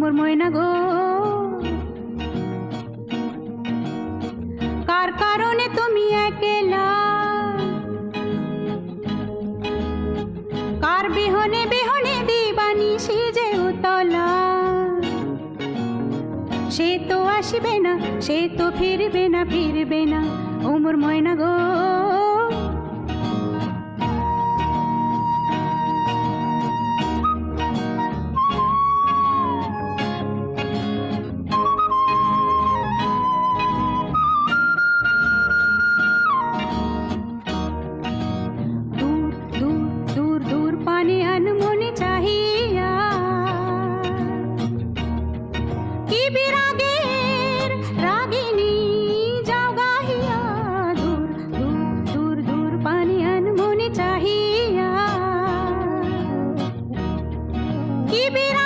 মোর ময়না গো। কার কারণে তুমি একলা? কার বিহনে বিহনে দিবানি সিজে উতলা? সে তো আসবে না, সে তো ফিরবে না ফিরবে না, ও মোর ময়না গো। keep it up